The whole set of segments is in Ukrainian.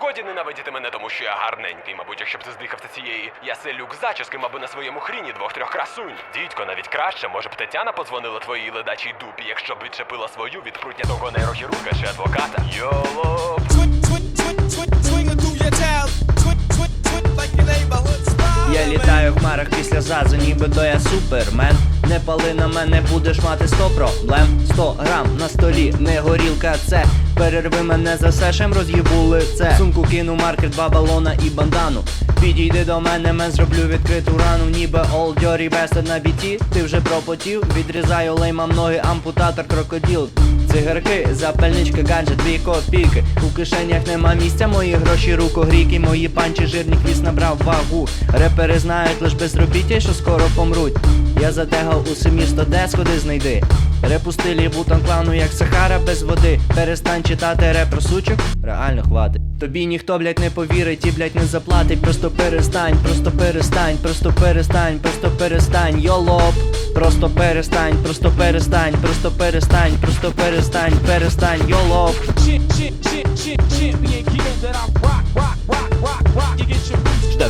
Годі ненавидіти мене, тому що я гарненький, мабуть, якщо б ти здихався цієї я селюк зачіски, мабуть, на своєму хріні двох-трьох красунь. Дідько, навіть краще, може б Тетяна подзвонила твоїй ледачій дупі, якщо б відчепила свою від прутнятого нейрохірурга чи адвоката. Йолоп. Twit, twit, twit, twit, swinging through your town. Twit, twit, twit, like your neighborhood spy. Я літаю в хмарах після зазу, ніби то я супермен. Не пали на мене, будеш мати сто проблем. 100 грам на столі, не горілка, це перерви мене за сешем, роз'їбу лице. Сумку кину маркет, два балона і бандану. Підійди до мене, мен зроблю відкриту рану, ніби Dirty Bastard на біті. Ти вже пропотів, відрізаю леймам ноги, ампутатор, крокодил. Цигарки, запальничка, гаджет, дві копійки. У кишенях нема місця, мої гроші рукогрійки, мої панчі жирні хвіст набрав вагу. Репери знають лиш безробіття, що скоро помруть. Я затегав усе місто, де сходи знайди. Реп у стилі бутан клану, як Сахара без води. Перестань читати реп про сучок, реально хватить. Тобі ніхто, блядь, не повірить і, блядь, не заплатить. Просто перестань, просто перестань, просто перестань, просто перестань, йолоп. Просто перестань, просто перестань, просто перестань, просто перестань, перестань, йолоп. Shit, shit, shit, shit, champion gear that I rock, rock,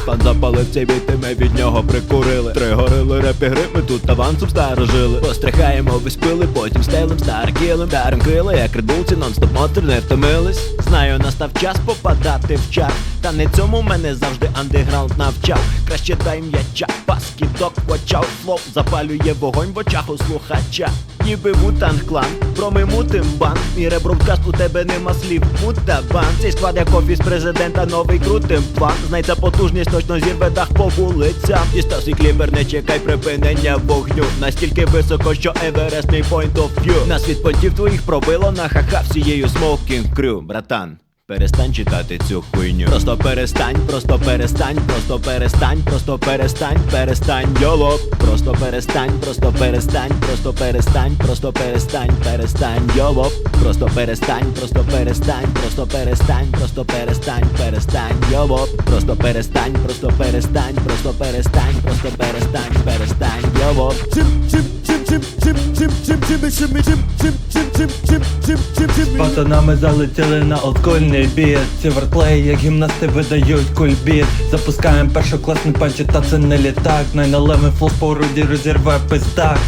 Штефан запалив цей біт, і ми від нього прикурили. Три горили репі гри, ми тут авансом старожили. Пострихаємо весь пили, потім стелем старкілем. Дарим крила, як редулці, нон-стоп монстр не втомились. Знаю, настав час попадати в чар. Та не цьому мене завжди андеграунд навчав. Краще дай м'яча, паскідок, почав флоп, запалює вогонь в очах у слухача. Ніби вутанг клан, промимутим бан. Мій ребродкаст у тебе нема слів. Мутабан. Цей склад як офіс президента, новий крутим план. Знай потужність точно зірве дах по вулицям. став свій клімер не чекай припинення вогню. Настільки високо, що Еверест мій point of view. Нас від понтів твоїх пробило на ха-ха всією смокінг крю, братан. Перестань читати цю хуйню. Просто перестань, просто перестань, просто перестань, просто перестань, перестань, йолоп. Просто перестань, просто перестань, просто перестань, просто перестань, перестань, йолоп. Просто перестань, просто перестань, просто перестань, просто перестань, перестань, йолоп. Просто перестань, просто перестань, просто перестань, просто перестань, перестань, йолоп. З пацанами залетіли на олдскульний біт. Ці вартплеї, як гімнасти видають кульбіт. Запускаємо першокласний панчі, та це не літак. 9-11 поруді споруді розірве пиздак.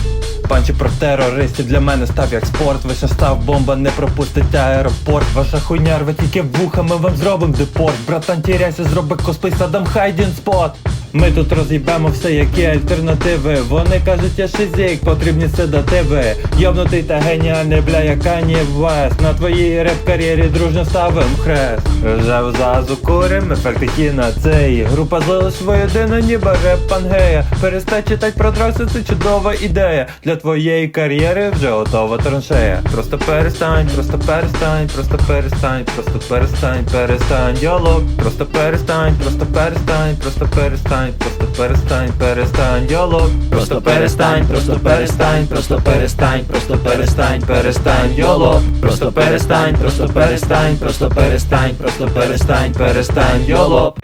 Панчі про терористів для мене став як спорт. Вище став бомба, не пропустить аеропорт. Ваша хуйня рве тільки вухами, вам зробим депорт. Братан, тіряйся, зроби косплей садам хайдін спот ми тут роз'їбемо все, які альтернативи. Вони кажуть, я шизик, потрібні седативи. Йобнутий та геніальний, бля, як Кані Вест. На твоїй реп-кар'єрі дружньо ставим хрест. Рожеву зазу курим, ефекти кіна цей. Група злилась воєдино, ніби реп пангея. Перестань читать про траси, це чудова ідея. Для твоєї кар'єри вже готова траншея. Просто перестань, просто перестань, просто перестань, просто перестань, перестань, йоло. Просто перестань, просто перестань, просто перестань, просто перестань, перестань, йоло. Просто перестань, просто перестань, просто перестань, просто перестань, перестань, йоло. Просто перестань, просто перестань, просто перестань, просто перестань, перестань, йоло.